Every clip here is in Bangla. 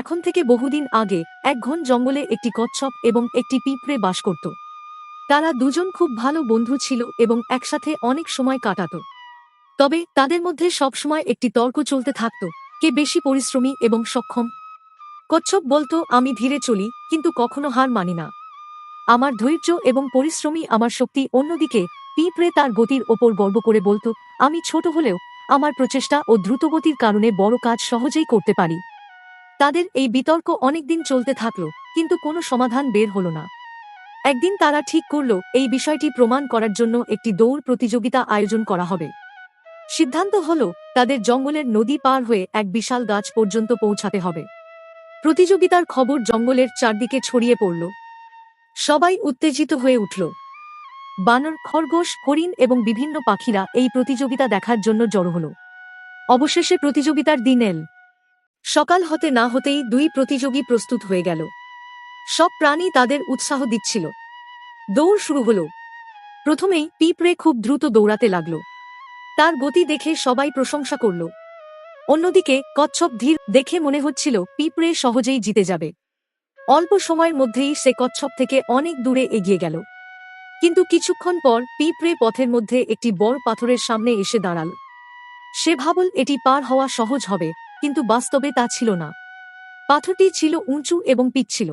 এখন থেকে বহুদিন আগে, এক ঘন জঙ্গলে একটি কচ্ছপ এবং একটি পিঁপড়ে বাস করত। তারা দুজন খুব ভালো বন্ধু ছিল এবং একসাথে অনেক সময় কাটাত। তবে তাদের মধ্যে সবসময় একটি তর্ক চলতে থাকত, কে বেশি পরিশ্রমী এবং সক্ষম। কচ্ছপ বলতো, আমি ধীরে চলি, কিন্তু কখনো হার মানি না। আমার ধৈর্য এবং পরিশ্রমী আমার শক্তি। অন্যদিকে, পিঁপড়ে তার গতির ওপর গর্ব করে বলতো, আমি ছোট হলেও আমার প্রচেষ্টা ও দ্রুতগতির কারণে বড় কাজ সহজেই করতে পারি। তাদের এই বিতর্ক অনেকদিন চলতে থাকল, কিন্তু কোনো সমাধান বের হল না। একদিন তারা ঠিক করল, এই বিষয়টি প্রমাণ করার জন্য একটি দৌড় প্রতিযোগিতা আয়োজন করা হবে। সিদ্ধান্ত হল, তাদের জঙ্গলের নদী পার হয়ে এক বিশাল গাছ পর্যন্ত পৌঁছাতে হবে। প্রতিযোগিতার খবর জঙ্গলের চারদিকে ছড়িয়ে পড়ল। সবাই উত্তেজিত হয়ে উঠল। বানর, খরগোশ, হরিণ এবং বিভিন্ন পাখিরা এই প্রতিযোগিতা দেখার জন্য জড়ো হল। অবশেষে প্রতিযোগিতার দিন এল। সকাল হতে না হতেই দুই প্রতিযোগী প্রস্তুত হয়ে গেল। সব প্রাণী তাদের উৎসাহ দিচ্ছিল। দৌড় শুরু হল। প্রথমেই পিঁপড়ে খুব দ্রুত দৌড়াতে লাগল। তার গতি দেখে সবাই প্রশংসা করল। অন্যদিকে কচ্ছপ ধীর দেখে মনে হচ্ছিল পিঁপড়ে সহজেই জিতে যাবে। অল্প সময়ের মধ্যেই সে কচ্ছপ থেকে অনেক দূরে এগিয়ে গেল। কিন্তু কিছুক্ষণ পর পিঁপড়ে পথের মধ্যে একটি বড় পাথরের সামনে এসে দাঁড়াল। সে ভাবল এটি পার হওয়া সহজ হবে। কিন্তু বাস্তবে তা ছিল না। পাথরটি ছিল উঁচু এবং পিচ্ছিল।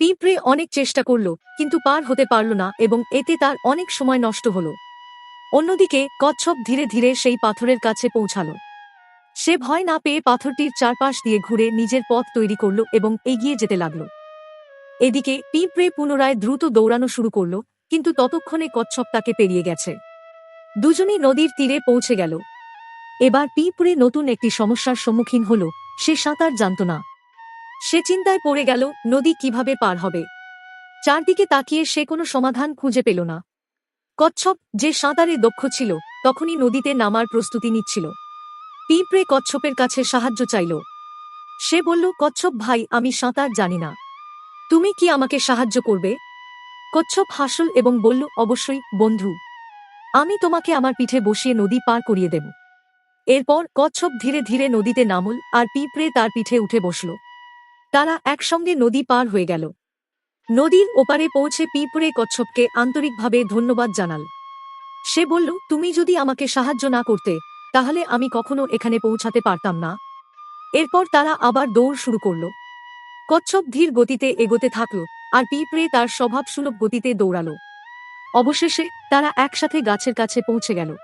পিঁপড়ে অনেক চেষ্টা করল, কিন্তু পার হতে পারল না এবং এতে তার অনেক সময় নষ্ট হল। অন্যদিকে কচ্ছপ ধীরে ধীরে সেই পাথরের কাছে পৌঁছাল। সে ভয় না পেয়ে পাথরটির চারপাশ দিয়ে ঘুরে নিজের পথ তৈরি করল এবং এগিয়ে যেতে লাগল। এদিকে পিঁপড়ে পুনরায় দ্রুত দৌড়ানো শুরু করল, কিন্তু ততক্ষণে কচ্ছপ তাকে পেরিয়ে গেছে। দুজনই নদীর তীরে পৌঁছে গেল। এবার পিঁপড়ে নতুন একটি সমস্যার সম্মুখীন হল, সে সাঁতার জানত না। সে চিন্তায় পড়ে গেল, নদী কীভাবে পার হবে? চারদিকে তাকিয়ে সে কোনো সমাধান খুঁজে পেল না। কচ্ছপ যে সাঁতারে দক্ষ ছিল, তখনই নদীতে নামার প্রস্তুতি নিচ্ছিল। পিঁপড়ে কচ্ছপের কাছে সাহায্য চাইল। সে বলল, কচ্ছপ ভাই, আমি সাঁতার জানি না। তুমি কি আমাকে সাহায্য করবে? কচ্ছপ হাসল এবং বলল, অবশ্যই, বন্ধু। আমি তোমাকে আমার পিঠে বসিয়ে নদী পার করিয়ে দেব। এরপর কচ্ছপ ধীরে ধীরে নদীতে নামল আর পিঁপড়ে তার পিঠে উঠে বসল। তারা একসঙ্গে নদী পার হয়ে গেল। নদীর ওপারে পৌঁছে পিঁপড়ে কচ্ছপকে আন্তরিকভাবে ধন্যবাদ জানাল। সে বলল, তুমি যদি আমাকে সাহায্য না করতে, তাহলে আমি কখনো এখানে পৌঁছাতে পারতাম না। এরপর তারা আবার দৌড় শুরু করল। কচ্ছপ ধীর গতিতে এগোতে থাকল আর পিঁপড়ে তার স্বভাবসুলভ গতিতে দৌড়াল। অবশেষে তারা একসাথে গাছের কাছে পৌঁছে গেল।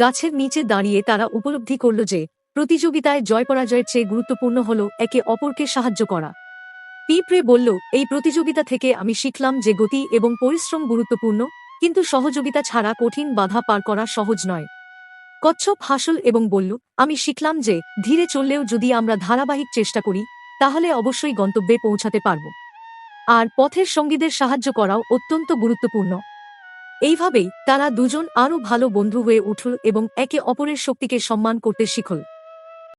গাছের নিচে দাঁড়িয়ে তারা উপলব্ধি করল যে, প্রতিযোগিতায় জয় পরাজয়ের চেয়ে গুরুত্বপূর্ণ হল একে অপরকে সাহায্য করা। পিঁপড়ে বলল, এই প্রতিযোগিতা থেকে আমি শিখলাম যে গতি এবং পরিশ্রম গুরুত্বপূর্ণ, কিন্তু সহযোগিতা ছাড়া কঠিন বাধা পার করা সহজ নয়। কচ্ছপ হাসল এবং বলল, আমি শিখলাম যে, ধীরে চললেও যদি আমরা ধারাবাহিক চেষ্টা করি, তাহলে অবশ্যই গন্তব্যে পৌঁছাতে পারব। আর পথের সঙ্গীদের সাহায্য করাও অত্যন্ত গুরুত্বপূর্ণ। এইভাবেই তারা দুজন আরও ভালো বন্ধু হয়ে উঠল এবং একে অপরের শক্তিকে সম্মান করতে শিখল।